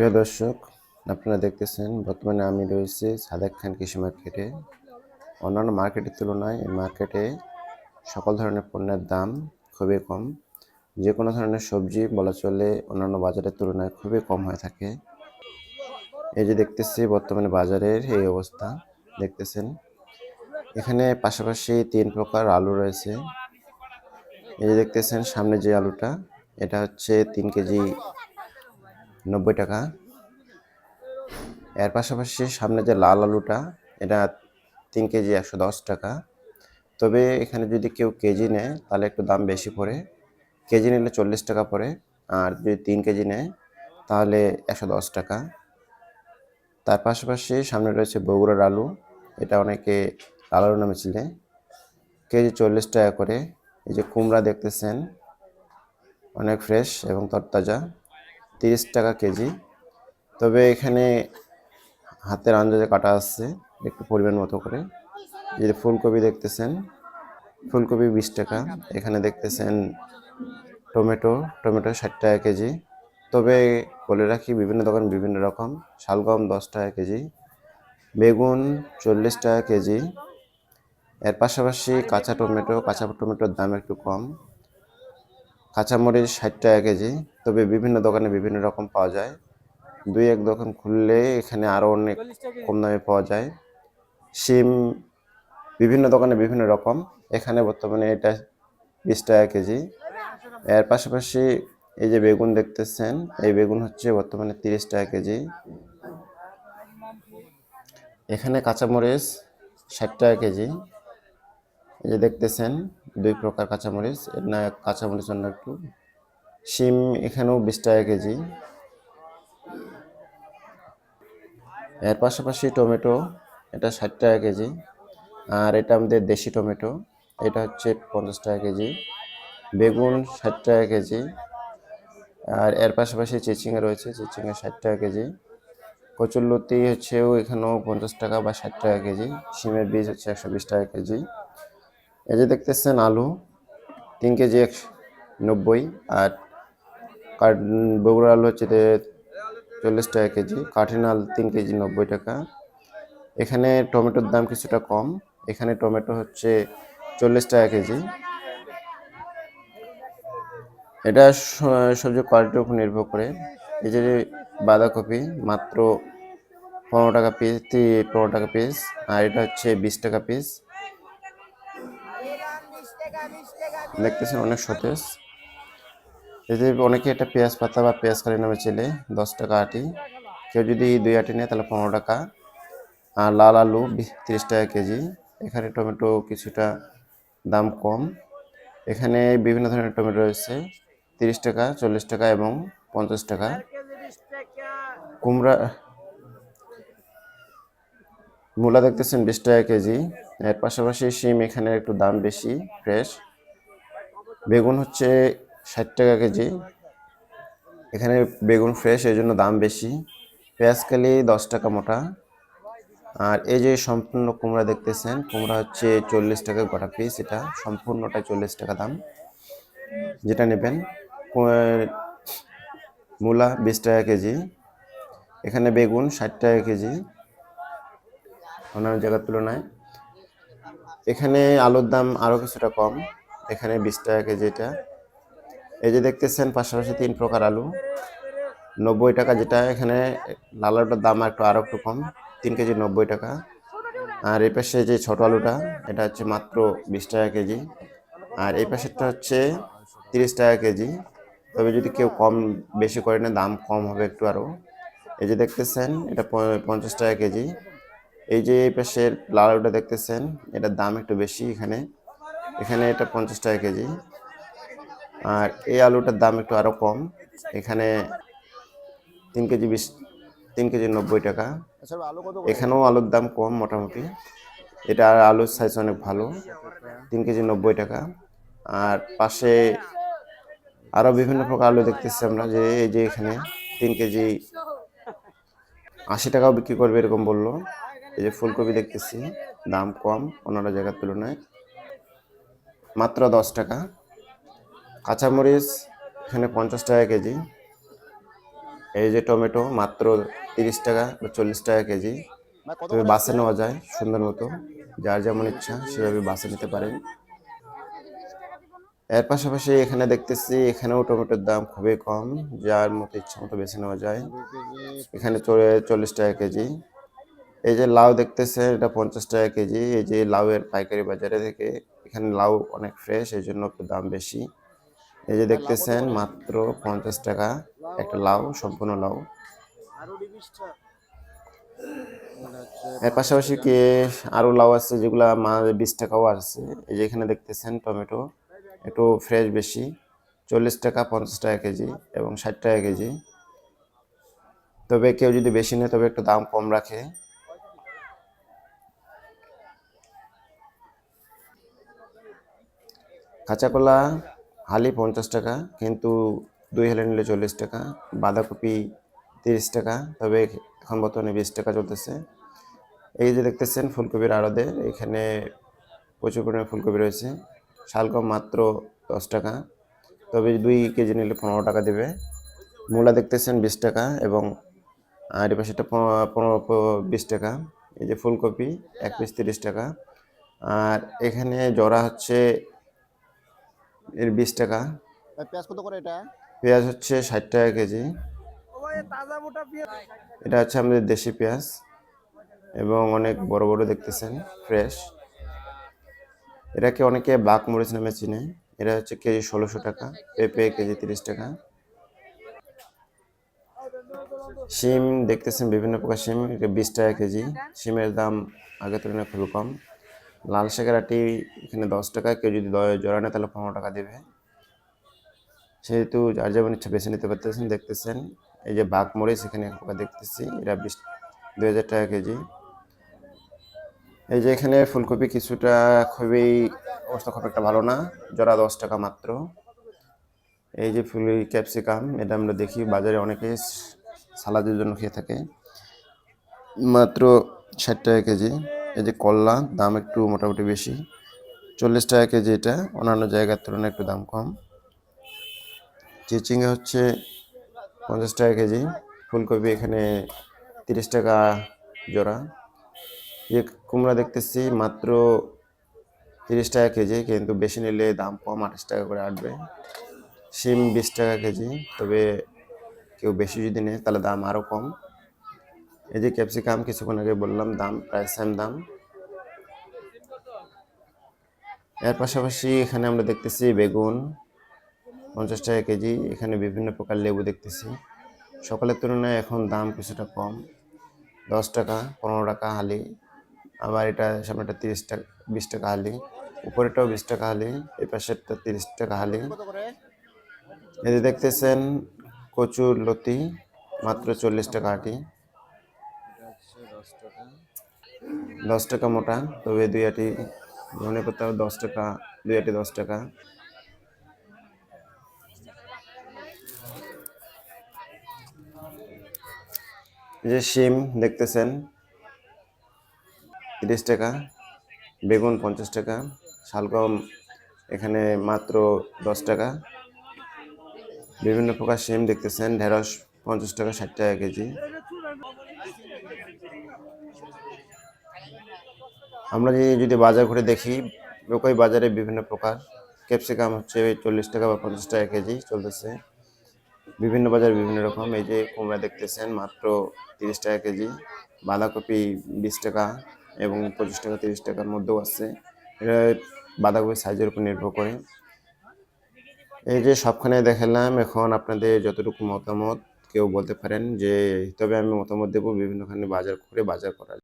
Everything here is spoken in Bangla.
প্রিয় দর্শক, আপনারা দেখতেছেন, বর্তমানে আমি রয়েছি সাদেক খান কৃষি মার্কেটে। অন্যান্য মার্কেটের তুলনায় এই মার্কেটে সকল ধরনের পণ্যের দাম খুবই কম। যে কোনো ধরনের সবজি বলা চলে অন্যান্য বাজারের তুলনায় খুবই কম হয়ে থাকে। এই যে দেখতেছি, বর্তমানে বাজারের এই অবস্থা, দেখতেছেন। এখানে পাশাপাশি তিন প্রকার আলু রয়েছে। এই যে দেখতেছেন, সামনে যে আলুটা, এটা হচ্ছে তিন কেজি নব্বই টাকা। এর পাশাপাশি সামনে যে লাল আলুটা, এটা তিন কেজি একশো দশ টাকা। তবে এখানে যদি কেউ কেজি নেয়, তাহলে একটু দাম বেশি পড়ে। কেজি নিলে চল্লিশ টাকা পড়ে, আর যদি তিন কেজি নেয়, তাহলে একশো দশ টাকা। তার পাশাপাশি সামনে রয়েছে বগুড়ার আলু, এটা অনেকে লাল আলু নামে চিনে। কেজি চল্লিশ টাকা করে, এই যে কুমড়া দেখতেছেন, অনেক ফ্রেশ এবং তরতাজা। তিরিশ টাকা কেজি। তবে এখানে হাতের আন্দাজে কাটা আসছে একটু পরিমাণ মতো করে। যদি ফুলকপি দেখতেছেন, ফুলকপি বিশ টাকা। এখানে দেখতেছেন টমেটো টমেটো ষাট টাকা কেজি। তবে বলে রাখি, বিভিন্ন দোকান বিভিন্ন রকম। শালগম দশ টাকা কেজি। বেগুন চল্লিশ টাকা কেজি। এর পাশাপাশি কাঁচা টমেটো, কাঁচা টমেটোর দাম একটু কম। কাঁচামরিচ ষাট টাকা কেজি। তবে বিভিন্ন দোকানে বিভিন্ন রকম পাওয়া যায়। দুই এক দোকান খুললে এখানে আরও অনেক কম দামে পাওয়া যায়। সিম বিভিন্ন দোকানে বিভিন্ন রকম। এখানে বর্তমানে এটা বিশ টাকা কেজি। এর পাশাপাশি এই যে বেগুন দেখতেছেন, এই বেগুন হচ্ছে বর্তমানে তিরিশ টাকা কেজি। এখানে কাঁচামরিচ ষাট টাকা কেজি। এই যে দেখতেছেন, দুই প্রকার কাঁচামরিচ। এর না কাঁচামরিচ অন্য একটু। শিম এখানেও বিশ টাকা কেজি। এর পাশাপাশি টমেটো, এটা ষাট টাকা কেজি। আর এটা আমাদের দেশি টমেটো, এটা হচ্ছে পঞ্চাশ টাকা কেজি। বেগুন ষাট টাকা কেজি। আর এর পাশাপাশি চিচিঙ্গা রয়েছে, চিচিঙ্গা ষাট টাকা কেজি। কচুরলতি হচ্ছেও এখানেও পঞ্চাশ টাকা বা ষাট টাকা কেজি। শিমের বীজ হচ্ছে একশো বিশ টাকা কেজি। এই যে দেখতেছেন আলু, তিন কেজি একশো নব্বই। আর বগুড়া আলু হচ্ছে চল্লিশ টাকা কেজি কাঠিনাল তিন কেজি নব্বই টাকা। এখানে টমেটোর দাম কিছুটা কম। এখানে টমেটো হচ্ছে চল্লিশ টাকা কেজি। এটা সবজি কোয়ালিটির উপর নির্ভর করে। এই যে বাঁধাকপি, মাত্র পনেরো টাকা পিস পনেরো টাকা পিস আর এটা হচ্ছে বিশ টাকা পিস দেখতেছেন অনেক সতেজ। এতে অনেকে এটা পেঁয়াজ পাতা বা পেঁয়াজ কারি নামে চেলে দশ টাকা আটি। কেউ যদি দুই আটি নেয়, তাহলে পনেরো টাকা। আর লাল আলু তিরিশ টাকা কেজি। এখানে টমেটো কিছুটা দাম কম। এখানে বিভিন্ন ধরনের টমেটো রয়েছে। তিরিশ টাকা, চল্লিশ টাকা এবং পঞ্চাশ টাকা। কুমড়া, মূলা দেখতেছেন বিশ টাকা কেজি। এর পাশাপাশি শিম এখানে একটু দাম বেশি, ফ্রেশ। বেগুন হচ্ছে ষাট টাকা কেজি। এখানে বেগুন ফ্রেশ এই জন্য দাম বেশি। পেঁয়াজকালি দশ টাকা মোটা। আর এই যে সম্পূর্ণ কুমড়া দেখতেছেন, কুমড়া হচ্ছে চল্লিশ টাকা গোটা পিস এটা সম্পূর্ণটা চল্লিশ টাকা দাম। যেটা নেবেন মূলা বিশ টাকা কেজি। এখানে বেগুন ষাট টাকা কেজি। অন্যান্য জায়গার তুলনায়। এখানে আলুর দাম আরও কিছুটা কম। এখানে বিশ টাকা কেজি এটা। এই যে দেখতেছেন, পাশাপাশি তিন প্রকার আলু। নব্বই টাকা যেটা, এখানে লাল আলুটার দাম একটু আরও একটু কম, তিন কেজি নব্বই টাকা। আর এই পাশে যে ছোট আলুটা, এটা হচ্ছে মাত্র বিশ টাকা কেজি। আর এই পাশেরটা হচ্ছে তিরিশ টাকা কেজি। তবে যদি কেউ কম, বেশি করে না দাম কম হবে একটু আরও এই যে দেখতেছেন, এটা পঞ্চাশ টাকা কেজি। এই যে এই পাশের লাল আলুটা দেখতেছেন, এটার দাম একটু বেশি এখানে। এখানে এটা পঞ্চাশ টাকা কেজি। আর এই আলুটার দাম একটু আরও কম। এখানে তিন কেজি বিশ, তিন কেজি নব্বই টাকা। এখানেও আলুর দাম কম মোটামুটি। এটা আর আলুর সাইজ অনেক ভালো, তিন কেজি নব্বই টাকা। আর পাশে আরও বিভিন্ন প্রকার আলু দেখতেছি আমরা, যে এই যে এখানে তিন কেজি আশি টাকাও বিক্রি করবে এরকম বলল। এই যে ফুলকপি দেখতেছি, দাম কম অন্যান্য জায়গার তুলনায়। মাত্র দশ টাকা। কাঁচামরিচ এখানে পঞ্চাশ টাকা কেজি। এই যে টমেটো মাত্র তিরিশ টাকা বা চল্লিশ টাকা কেজি। তবে বাসে নেওয়া যায়, সুন্দর মতো। যার যেমন ইচ্ছা সেভাবে বাসে নিতে পারেন। এর পাশাপাশি এখানে দেখতেছি এখানেও টমেটোর দাম খুবই কম, যার মতো ইচ্ছা মতো বেছে নেওয়া যায়। এখানে চল্লিশ টাকা কেজি। এই যে লাউ দেখতেছে এটা পঞ্চাশ টাকা কেজি। এই যে লাউয়ের পাইকারি বাজারে থেকে এখানে লাউ অনেক ফ্রেশ এই জন্য দাম বেশি। এই যে দেখতেছেন মাত্র পঞ্চাশ টাকা। একটা লাউ সম্পূর্ণ লাউ। এর পাশাপাশি কি আরও লাউ আছে যেগুলা মা বিশ টাকাও আছে। এই যে এখানে দেখতেছেন টমেটো একটু ফ্রেশ বেশি। চল্লিশ টাকা পঞ্চাশ টাকা কেজি এবং ষাট টাকা কেজি। তবে কেউ যদি বেশি নেয় তবে একটু দাম কম রাখে। কাঁচা কলা হালি পঞ্চাশ টাকা, কিন্তু দুই হালি নিলে চল্লিশ টাকা, বাঁধাকপি তিরিশ টাকা, তবে এখন বর্তমানে বিশ টাকা চলতেছে। এই যে দেখতেছেন ফুলকপির আড়দে এখানে প্রচুর পরিমাণে ফুলকপি রয়েছে। শালগম মাত্র দশ টাকা, তবে দুই কেজি নিলে পনেরো টাকা দেবে। মূলা দেখতেছেন বিশ টাকা এবং আর এ পাশেটা পনেরো পনেরো বিশ টাকা, এই যে ফুলকপি এক পিস তিরিশ টাকা। আর এখানে জরা হচ্ছে এর বিশ টাকা। পেঁয়াজ কত করে এটা? পেঁয়াজ হচ্ছে ষাট টাকা কেজি। এটা হচ্ছে আমাদের দেশি পেঁয়াজ এবং অনেক বড় বড় দেখতেছেন ফ্রেশ। এটাকে অনেকে বাঘ মরিচ নামে চিনে। এটা হচ্ছে কেজি ষোলোশো টাকা পেঁপে কেজি তিরিশ টাকা। শিম দেখতেছেন বিভিন্ন প্রকার শিম এটা বিশ টাকা কেজি। শিমের দাম আগের তুলনায় খুবই কম। লাল শাকের আটি এখানে দশ টাকা, কেউ যদি দ- জোড়া নেয় তাহলে পনেরো টাকা দেবে। সেহেতু যার যেমন ইচ্ছা বেছে নিতে পারতেছেন, দেখতেছেন। এই যে বাঘ মরিচ প্রকার দেখতেছি এটা বিশ দুই হাজার টাকা কেজি। এই যে এখানে ফুলকপি কিছুটা খুবই, অবস্থা খুব একটা ভালো না, জোড়া দশ টাকা মাত্র। এই যে ফুল ক্যাপসিকাম, এটা আমরা দেখি বাজারে অনেকে সালাদের জন্য খেয়ে থাকে। মাত্র ষাট টাকা কেজি। এই যে করলা দাম একটু মোটামুটি বেশি। চল্লিশ টাকা কেজি এটা, অন্যান্য জায়গার তুলনায় একটু দাম কম। চিচিঙ্গা হচ্ছে পঞ্চাশ টাকা কেজি, ফুলকপি এখানে তিরিশ টাকা জোড়া। যে কুমড়া দেখতেছি মাত্র তিরিশ টাকা কেজি, কিন্তু বেশি নিলে দাম কম, আঠাশ টাকা করে আটবে শিম বিশ টাকা কেজি, তবে কেউ বেশি যদি নেয়, তাহলে দাম আরও কম। এই যে ক্যাপসিকাম কিছুক্ষণ আগে বললাম, দাম প্রায় সেম দাম। এর পাশাপাশি এখানে আমরা দেখতেছি বেগুন, পঞ্চাশ টাকা কেজি। এখানে বিভিন্ন প্রকার লেবু দেখতেছি। সকালের তুলনায় এখন দাম কিছুটা কম। দশ টাকা, পনেরো টাকা হালি। আবার এটা সামনেটা তিরিশ টাকা, বিশ টাকা হালি। উপরেটাও বিশ টাকা হালি, এই পাশেরটা তিরিশ টাকা হালি। যে দেখতেছেন কচুর লতি, মাত্র চল্লিশ টাকা আটি এটা হচ্ছে দশ টাকা দশ টাকা মোটা তবে দুই আটি ধনে পাতা দশ টাকা, দুই আটি দশ টাকা। যে শিম দেখতেছেন, তিরিশ টাকা, বেগুন পঞ্চাশ টাকা, শালগম এখানে মাত্র দশ টাকা। বিভিন্ন প্রকার শিম দেখতেছেন, ঢেঁড়স পঞ্চাশ টাকা, ষাট টাকা কেজি। আমরা যদি যদি বাজার ঘুরে দেখি লোকাই বাজারে বিভিন্ন প্রকার। ক্যাপসিকাম হচ্ছে চল্লিশ টাকা বা পঞ্চাশ টাকা কেজি চলতেছে। বিভিন্ন বাজার বিভিন্ন রকম। এই যে কুমড়া দেখতেছেন, মাত্র তিরিশ টাকা কেজি। বাঁধাকপি বিশ টাকা এবং পঁচিশ টাকা, তিরিশ টাকার মধ্যেও আছে। এটা বাঁধাকপির সাইজের উপর নির্ভর করে। এই যে সবখানে দেখালাম, এখন আপনাদের যতটুকু মতামত কেউ বলতে পারেন যে, তবে আমি মতামত দেবো, বিভিন্নখানে বাজার করে বাজার করার।